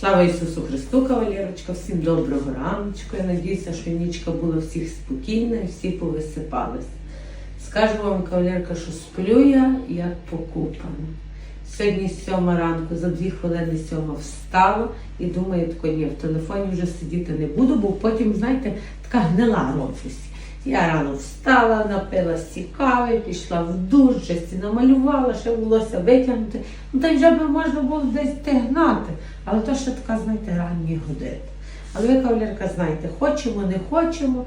Слава Ісусу Христу, кавалерочка, всім доброго раночку. Я надіюся, що нічка була всіх спокійна і всі повисипались. Скажу вам, кавалерка, що сплю я як покупана. Сьогодні сьома ранку, за дві хвилини сьома встала і думаю, тако ні, в телефоні вже сидіти не буду, бо потім, знаєте, така гнила в офісі. Я рано встала, напилася кави, пішла в душ, сі намалювала, ще волосся витягнути. Ну та вже би можна було десь тигнати. Але то ще така, знаєте, ранні години. Але ви, кавалерка, знаєте, хочемо, не хочемо.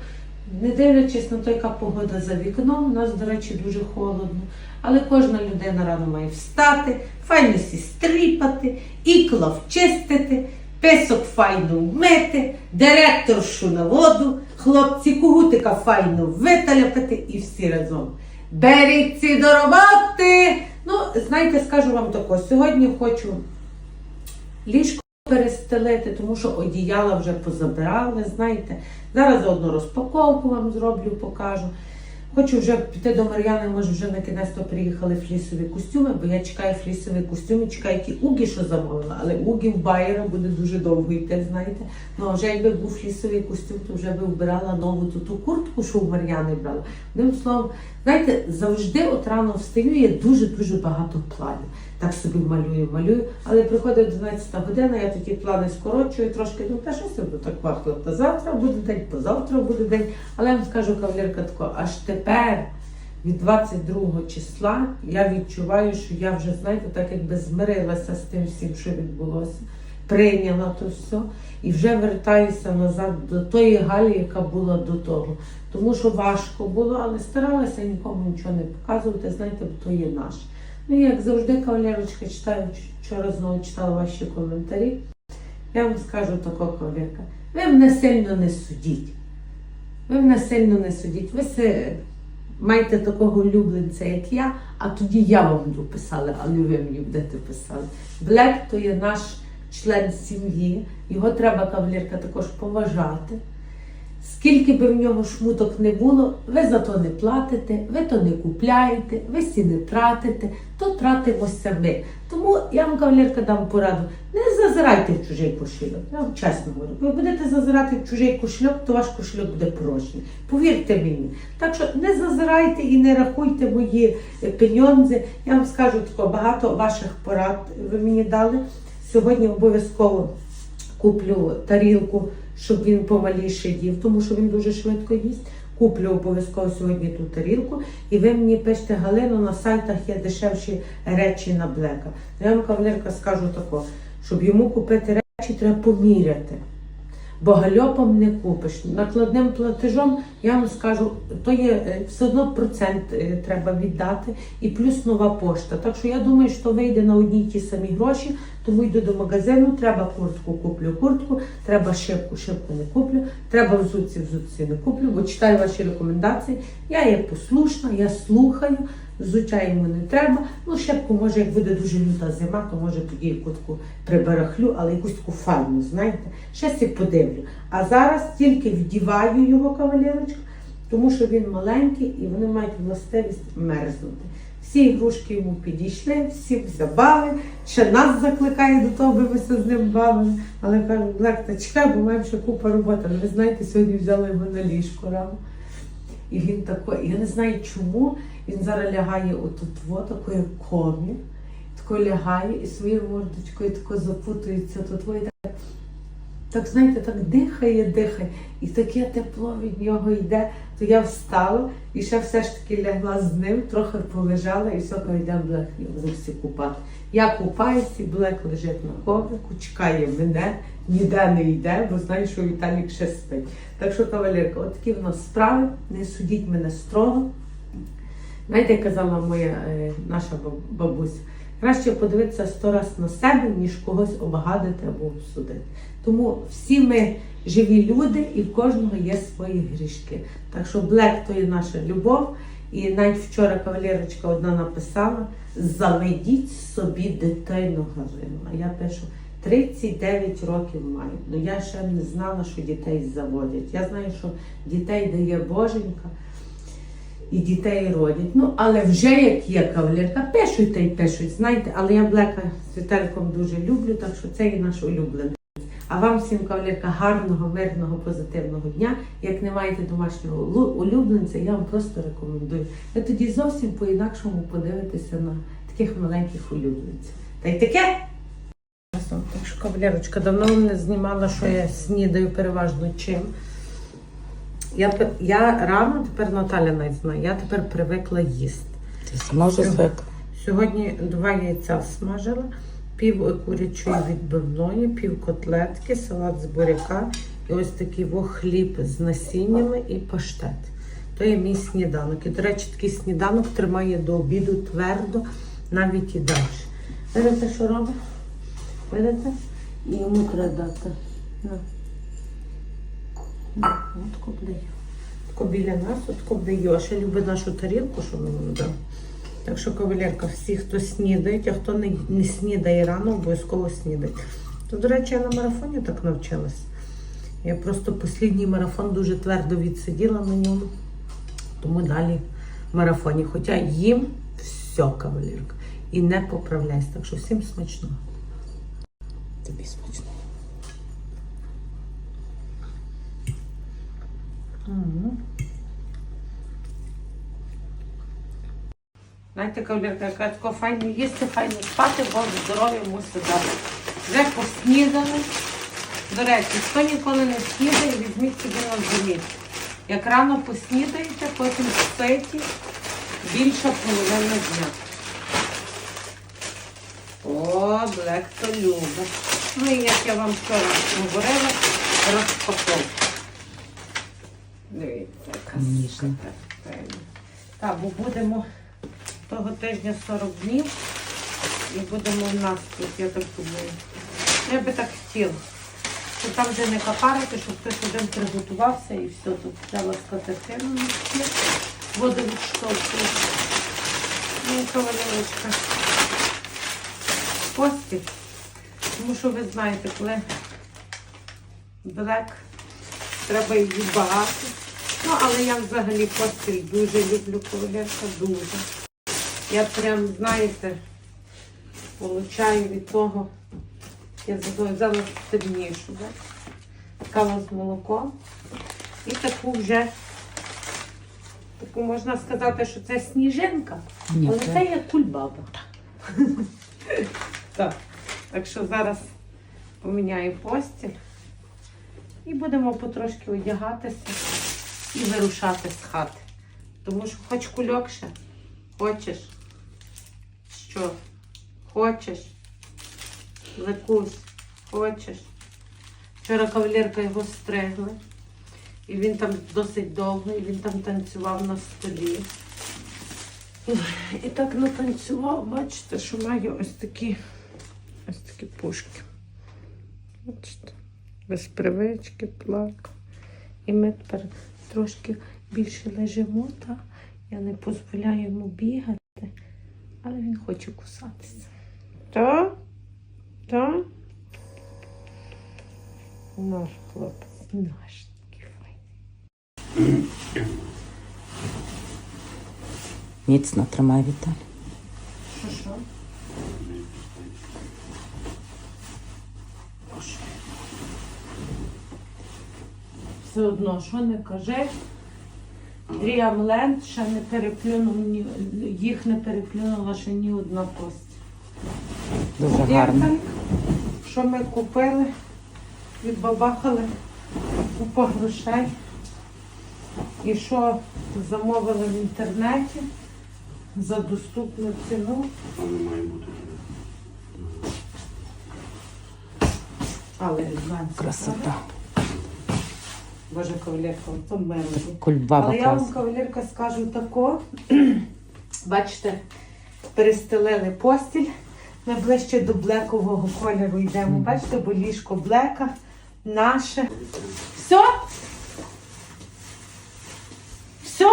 Не дивлячись на те, яка погода за вікном, у нас, до речі, дуже холодно. Але кожна людина рано має встати, файно стріпати, ікла вчистити, писок файно вмити, директоршу на воду, хлопці кугутика файно виталяпати і всі разом. Беріться до роботи! Ну, знаєте, скажу вам тако, сьогодні хочу ліжко перестелити, тому що одіяла вже позабирали, знаєте. Зараз заодно розпаковку вам зроблю, покажу. Хочу вже піти до Мар'яни, може вже на кінець приїхали флісові костюми, бо я чекаю флісові костюми, чекаю ті угі, що замовила, але угі в Байера буде дуже довго йти, знаєте. Ну а вже якби був флісовий костюм, то вже би вбирала нову ту, ту куртку, що в Мар'яни брала. Одним словом, знаєте, завжди от рано встаю, є дуже-дуже багато планів. Так собі малюю, малюю, але приходить 12 година, я тоді плани скорочую трошки, ну та що це так вахло, та завтра буде день, позавтра буде день. Але я вам скажу, кавалерка, тако, аж тепер, від 22 числа, я відчуваю, що я вже, знаєте, так якби змирилася з тим всім, що відбулося, прийняла то все і вже вертаюся назад до тої Галі, яка була до того. Тому що важко було, але старалася нікому нічого не показувати, знаєте, бо то є наше. Ну, як завжди, кавалерочка, читаю, вчора знову читала ваші коментарі. Я вам скажу тако, кавалерка, ви мене сильно не судіть. Ви мене сильно не судіть. Ви се маєте такого улюбленця, як я, а тоді я вам буду писати, а не ви мені будете писати. Блек то є наш член сім'ї, його треба, кавалерка, також поважати. Скільки би в нього шмуток не було, ви за то не платите, ви то не купляєте, ви сі не тратите, то тратимося ми. Тому я вам, кавалерка, дам пораду. Не зазирайте в чужий кошельок. Я вам чесно говорю. Ви будете зазирати в чужий кошельок, то ваш кошельок буде порожній. Повірте мені. Так що не зазирайте і не рахуйте мої е, пеньонзи. Я вам скажу тако, багато ваших порад ви мені дали. Сьогодні обов'язково куплю тарілку, щоб він помаліше їв, тому що він дуже швидко їсть. Куплю обов'язково сьогодні ту тарілку, і ви мені пишете Галину, на сайтах є дешевші речі на блека. Я вам кавалерка скажу тако, щоб йому купити речі, треба поміряти. Бо гальопом не купиш. Накладним платежом, я вам скажу, то є е, все одно процент е, треба віддати і плюс нова пошта. Так що я думаю, що вийде на одні й ті самі гроші, тому йду до магазину, треба куртку, куплю куртку, треба шибку, шибку не куплю, треба взутці, взутці не куплю, бо читаю ваші рекомендації. Я є послушна, я слухаю, взуття йому не треба. Ну, шибку, може, як буде дуже люта зима, то може тоді яку таку прибарахлю, але якусь таку файну, знаєте, ще сі подивлю. А зараз тільки вдіваю його кавалерочку, тому що він маленький і вони мають властивість мерзнути. Всі ігрушки йому підійшли, всі забави, ще нас закликає до того, аби ми все з ним бавили. Але кажу, Блек, та чекай, бо маємо ще купа роботи. Але ви знаєте, сьогодні взяли його на ліжко рано. І він такий, я не знаю чому, він зараз лягає отут, такою комі, тако лягає і своєю мордочкою тако запутується тут. Так, знаєте, так дихає, дихає, і таке тепло від нього йде. То я встала і ще все ж таки лягла з ним, трохи полежала і все, йдемо Блек всі купати. Я купаюся, Блек лежить на коврику, чекає мене, ніде не йде, бо знає, що Віталік ще спить. Так що, кавалерка, от такі в нас справи, не судіть мене строго. Знаєте, казала моя е, наша бабуся, краще подивитися сто раз на себе, ніж когось обгадити або обсудити. Тому всі ми живі люди і в кожного є свої грішки. Так що блек то є наша любов. І навіть вчора кавалерочка одна написала: заведіть собі дитину Галину. А я пишу. 39 років маю. Ну я ще не знала, що дітей заводять. Я знаю, що дітей дає Боженька і дітей родять. Ну, але вже як є кавалерка, пишуть та й пишуть, знаєте, але я Блека з Віталіком дуже люблю, так що це і наш улюблений. А вам всім кавалерка гарного, мирного, позитивного дня. Як не маєте домашнього улюбленця, я вам просто рекомендую. Ви тоді зовсім по-інакшому подивитеся на таких маленьких улюбленців. Та й таке. Так що, кавалерочка, давно мене знімала, що я снідаю переважно чим. Я, я рано, тепер Наталя навіть знає, я тепер привикла їсти. Ти вже звикла. Сьогодні два яйця смажила, пів курячої відбивної, пів котлетки, салат з буряка і ось такий хліб з насіннями і паштет. То є мій сніданок. І, до речі, такий сніданок тримає до обіду твердо, навіть і далі. Видите, що робить? Видите? І йому треба дати. На. На, от кобдаю. Тако біля нас, от кобдаю. А ще любить нашу тарілку, що ми дали. Так що, кавалерка, всі, хто снідає, а хто не, не снідає рано, обов'язково снідає. То, до речі, я на марафоні так навчилась. Я просто останній марафон дуже твердо відсиділа на ньому. Тому далі в марафоні. Хоча їм все, кавалерка. І не поправляйся. Так що всім смачного. Тобі смачно. Мгм. Знаєте, кавалерка, яка тако файно їсти, файно спати, Бог здоров'я мусить дати. Вже поснідали. До речі, хто ніколи не снідає, візьміть собі на заміт. Як рано поснідаєте, потім ситі більша половина дня. О, Блек то любить. Ну і як я вам вчора говорила, розпаковка. Дивіться, яка скатертина. Так, бо будемо того тижня 40 днів і будемо в нас тут, я так думаю. Я би так хотіла. Щоб там вже не капарити, щоб хтось один приготувався і все тут взяла скатертину на стіл, воду відштовхую. Ну, кавалерочка. Постіль. Тому що ви знаєте, коли блек, треба її багато. Ну, але я взагалі постіль дуже люблю кавалерка, дуже. Я прям, знаєте, получаю від того, я за- взяла сильнішу, да? каву з молоком. І таку вже, таку можна сказати, що це сніжинка, Ні, але це- це як кульбаба. Так. Так що зараз поміняю постіль і будемо потрошки одягатися і вирушати з хати. Тому що хоч кульок ще, хочеш. Що? Хочеш? Лекусь, хочеш. Вчора кавалерка його стригли. І він там досить довго, і він там танцював на столі. І так натанцював, бачите, що має ось такі, ось такі пушки. Бачите, без привички, плак. І ми тепер трошки більше лежимо, та я не дозволяю йому бігати, але він хоче кусатися. Так? Так? Наш хлопець, наш такий файний. Міцно тримай Віталій. Що що? Все одно, що не кажи, Дріамленд ще не переплюнув, ні, їх не переплюнула ще ні одна кость. Дуже гарно. Що ми купили, відбабахали купа грошей. І що замовили в інтернеті за доступну ціну. Воно має бути. Але. Красота. Боже, кавалерка, то. Кульбаба Але я вам, клас. кавалерка, скажу тако. Бачите, перестелили постіль. Ми ближче до блекового кольору йдемо. Бачите, бо ліжко блека наше. Все? Все?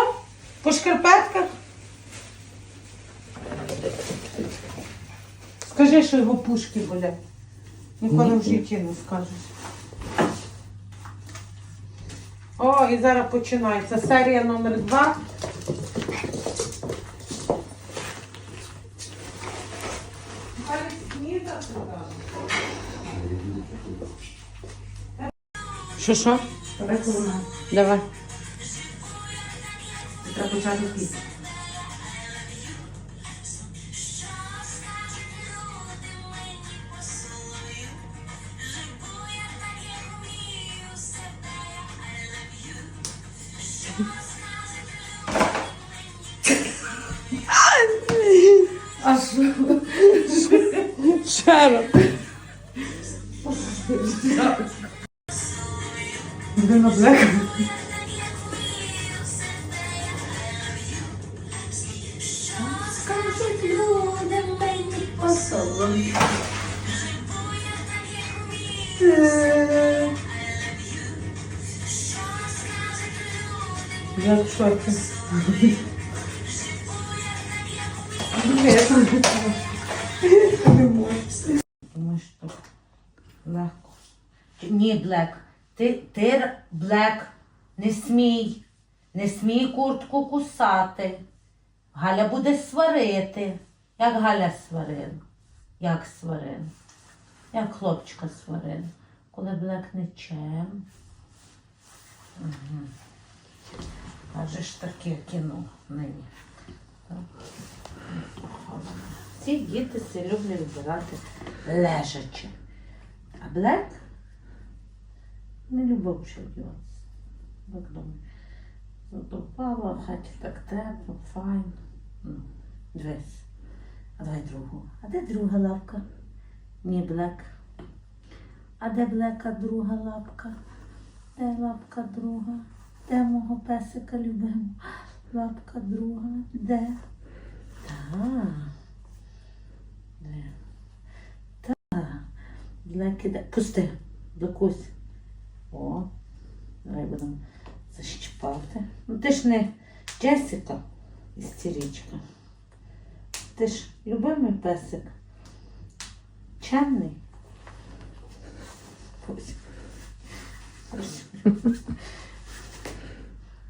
По шкарпетках? Скажи, що його пушки болять. Ніколи в житті не скажеш. О, і зараз починається серія номер два. Далі снідати, так. Що що? Давай. Давай. Треба почати піти. Ще раз. Буде на блек. Скажуть людям мені посолоні. Я в шокі. Думаєш, так легко. Ні, Блек. Ти, ти Блек, не смій. Не смій куртку кусати. Галя буде сварити. Як Галя сварин? Як сварин? Як хлопчика сварин. Коли Блек не чем. Угу. Каже ж таке кіно нині. Ці діти все люблять вибирати лежачи. А Блек не любив чудес. Блек думає, задовбала, в хаті так тепло, файно. Ну, дивись. А давай другу. А де друга лапка? Ні, Блек. А де Блека друга лапка? Де лапка друга? Де мого песика любимо? Лапка друга. Де? Так. Де? Так. Блеки де? Пусти. Блекусь. О. Давай будемо защіпати. Ну ти ж не Джесіка істеричка. Ти ж любимий песик. Чемний. Ось.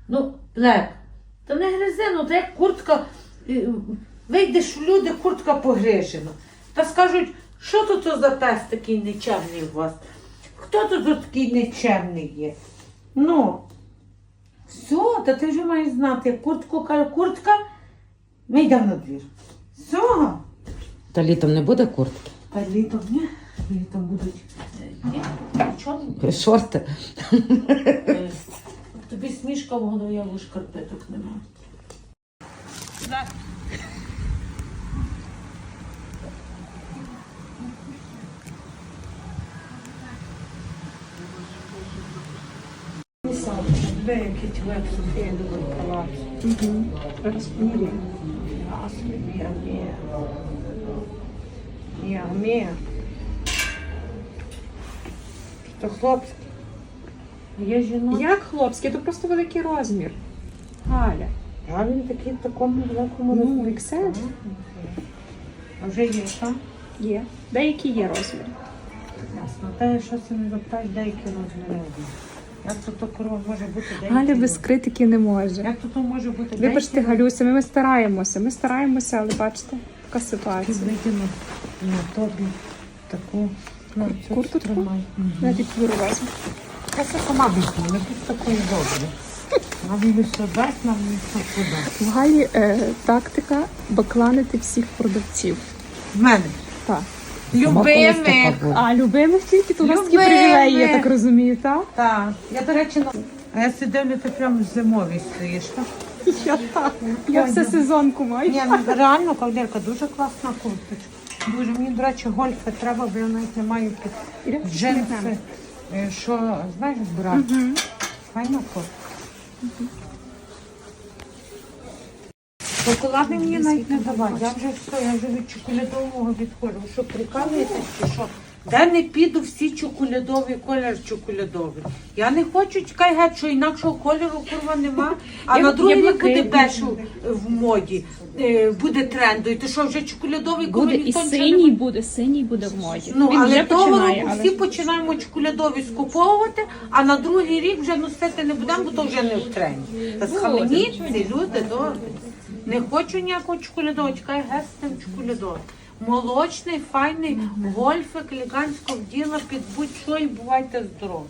Ну, Блек, то не гризи, ну то як куртка. Вийдеш в люди, куртка погрижена. Та скажуть, що тут за пес такий нечемний у вас? Хто тут такий нечемний є? Ну, все, та ти вже маєш знати, куртку куртка, ми йдемо на двір. Все. Та літом не буде куртки. Та літом ні, літом будуть. е, Ні, нічого не буде. Шорти. Е, Тобі смішка в голові, а шкарпеток немає. Деякі чоловік сусідовий палац. Розмірі. Я вмію. Я вмію. Що хлопський. Є жінок. Як хлопський, то просто великий розмір. Галя. А він такий в такому великому Ну, розмірі. XL. А вже є, що? Є. Деякі є розміри. Ясно. Та я що це не запитаєш, деякі розміри. Як то то корова може бути? Галя без критики не може. Як то то може бути Вибачте, Галюся, ми, ми стараємося. Ми стараємося, але бачите, така ситуація. Видіно на тобі таку ну, цю Курточку? тримай. Я тобі беру візьму. Я це сама візьму, не будь такою добре. Нам не дасть, нам не подасть. В Галі е, тактика бакланити всіх продавців. В мене. Так. Була. А любимих тільки то у нас такі привілеї, я так розумію, так? Так. Я, до речі, на... А я сидив, ти прям зимовий стоїш, так? Я так. Я все сезонку маю. Ні, ну реально, кавалерка, дуже класна курточка. Дуже мені, до речі, гольфи треба, бо я навіть не маю під джинси. Е, Що, знаєш, брати? Файна куртка. Шоколади мені навіть не давай. Я вже все, я вже від чоколядового відходжу. Ви Що прикалуєтесь чи що? Де не піду всі чоколядові, колір чоколядовий. Я не хочу чекай геть, що інакшого кольору курва нема. А Я- на я другий рік буде бешу в моді, е, буде трендом. І ти що вже чоколядовий курва Буде і ніхто нічого не синій буде, синій буде в моді. Ну, Він але вже того починає, року але всі починаємо чоколядові скуповувати, а на другий рік вже носити не будемо, бо то вже не в тренді. Та схаменіться, люди добрі. Не хочу ніякого чоколядового, чекай геть з. Молочний, файний, гольфик, елегантсько вділа під будь-що і бувайте здорові.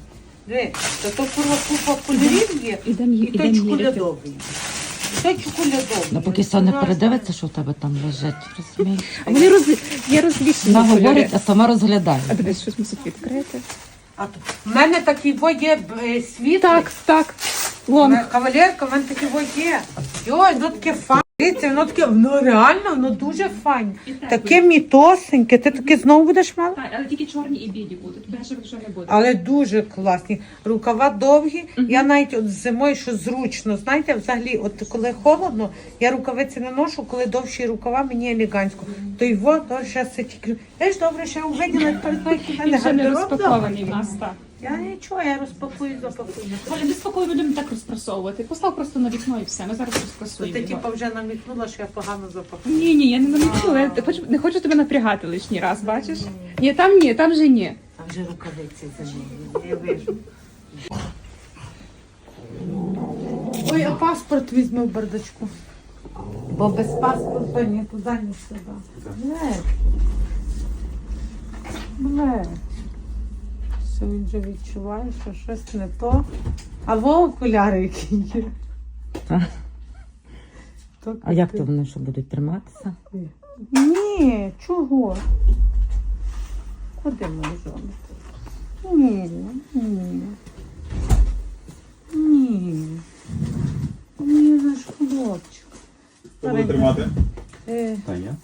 Диви, то то курва купа кольорів є, Ідем, і той чоколядовий. І той чоколядовий. Ну, поки сон не передивиться, що в тебе там лежить, розумієш? А вони роз... є розвішені Вона кольори. говорить, а сама розглядає. А дивись, щось мусить відкрити. А то в мене такий во є е, світлий. Так, так. Лонг. Кавалерка, в мене таке во є. Йой, воно таке файне. Дивіться, воно таке, ну реально, воно дуже файне. Таке мітосеньке. Ти таке знову будеш мала? Так, але тільки чорні і білі будуть. Бежевих вже не буде. Але дуже класні. Рукава довгі. Я навіть от зимою, що зручно. Знаєте, взагалі, от коли холодно, я рукавиці не ношу, коли довші рукава, мені елегантсько. То й во, то зараз це тільки. Знаєш, добре, що я увиділа, тепер знаю, в мене Він ще не гардероб розпакований в нас, так. Я нічого, я розпакую, запакую. Оля, не спокою будемо так розпрасовувати. Постав просто на вікно і все. Ми зараз То розпрасуємо. ти його. типу вже намікнула, що я погано запакую. Ні, ні, я не намічила. Я хочу- не хочу тебе напрягати лишній раз, бачиш? Ні, там ні, там вже ні. А вже рукавиці замінені, я вижу. Ой, а паспорт візьми в бардачку. Бо без паспорта ні туди, ні сюди. Блядь. Блядь. Вже відчуває, що щось не то. А во окуляри які є. Так. А як ти- то вони що будуть триматися? Ні, чого? Куди можемо? Ні, ні. Ні. Ні, наш хлопчик. Хто буде тримати? Е, Та я.